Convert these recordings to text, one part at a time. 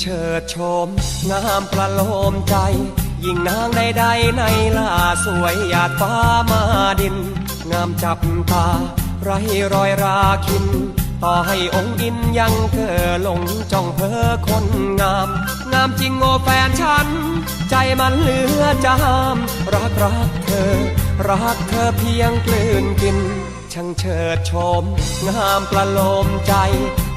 เฉิดโฉมงามประโลมใจ ยิ่งนางใดๆในล่าสวยหยาดฟ้ามาดิน งามจับตา ไรรอยราคิน ต่อให้องค์อินยังเกอหลงจ้องเพ้อคนงาม งามจริงโอแฟนฉัน ใจมันเหลือจาม รักรักเธอ รักเธอเพียงกลืนกิน ช่างเฉิดโฉมงามประโลมใจ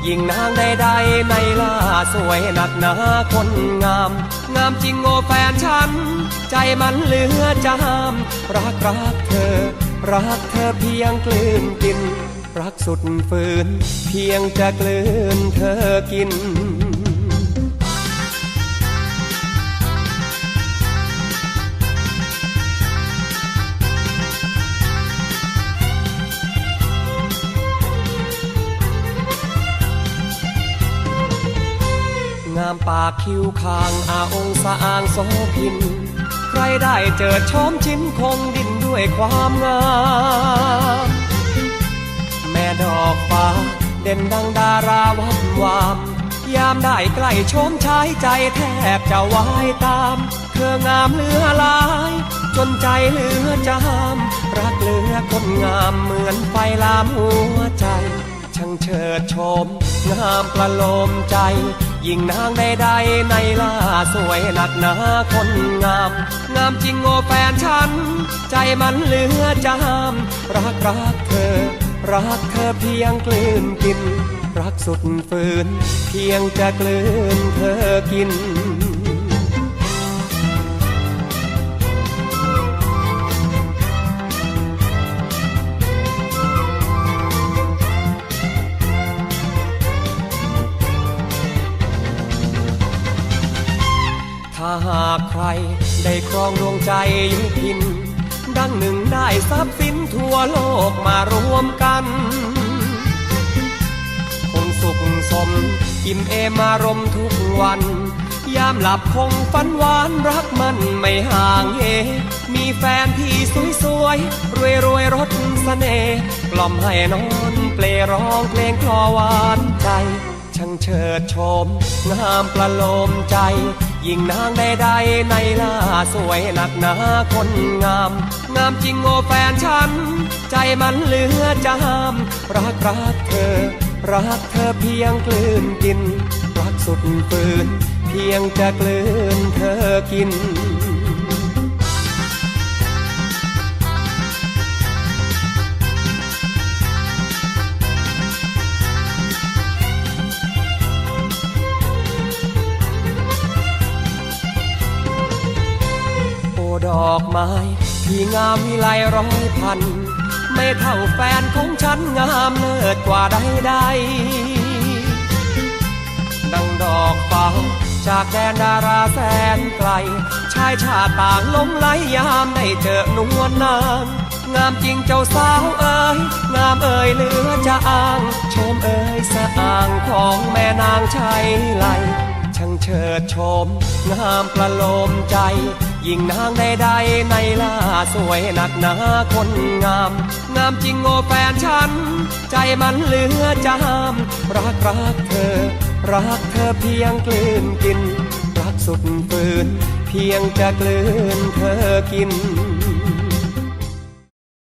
ยิ่งนางใดๆในล่าสวยหนักหนาคนงาม งามจริงโอแฟนฉัน ใจมันเหลือจาม รักรักเธอ รักเธอเพียงกลืนกิน รักสุดฝืน เพียงจะกลืนเธอกินามปากคิ้วคางอาองสะอางโสพิน ใครได้เจอชมชิ้นคงดินด้วยความงาม แม่ดอกฟ้า เด่นดังดาราวับวาม ยามได้ใกล้ชมชายใจแทบจะวายตาม เธองามเหลือหลาย จนใจเหลือจาม รักเหลือคนงามเหมือนไฟลามหัวใจช่างเฉิดโฉมงามประโลมใจ ญิงนางใดๆในล่าสวยหนักหนาคนงาม งามจริงโอแฟนฉัน ใจมันเหลือจามรักรักเธอ รักเธอเพียงกลืนกิน รักสุดฝืน เพียงจะกลืนเธอกิน หากใคร ได้ครองดวงใจยุพิน ดังหนึ่งได้ทรัพย์สินทั่วโลกมารวมกัน คงสุขสม อิ่มเอมารมทุกวัน ยามหลับคงฝันหวานรักมันไม่ห่างเหมีแฟนที่สวยๆรวยรวยๆรสเสน่ห์กล่อมให้นอนเปลร้องเพลงคลอหวานใจ ช่างเฉิดโฉมงามประโลมใจ ยิ่งนางใดๆในล่าสวยหนักหนาคนงาม งามจริงโอแฟนฉัน ใจมันเหลือจาม รักรักเธอ รักเธอเพียงกลืนกิน รักสุดฝืน เพียงจะกลืนเธอกิน อ้ดอกไม้ ที่งามวิไลร้อยพัน ไม่เท่าแฟนของฉันงามเลิศกว่าใดๆดังดอกฟ้าจากแดนดาราแสนไกล ชายชาติต่างลงไหลยามได้เจอนวลนาง งามจริงเจ้าสาวเอ๋ยงามเอ๋ยเหลือจะอ้าง ชมเอ๋ยสะอ่างของแม่นางชัยไล่ เฉิดโฉมงามประโลมใจยิ่งนางใดๆในล่าสวยหนักหนาคนงาม งามจริงโอแฟนฉัน ใจมันเหลือจามรักรักเธอ รักเธอเพียงกลืนกิน รักสุดฝืน เพียงจะกลืนเธอกิน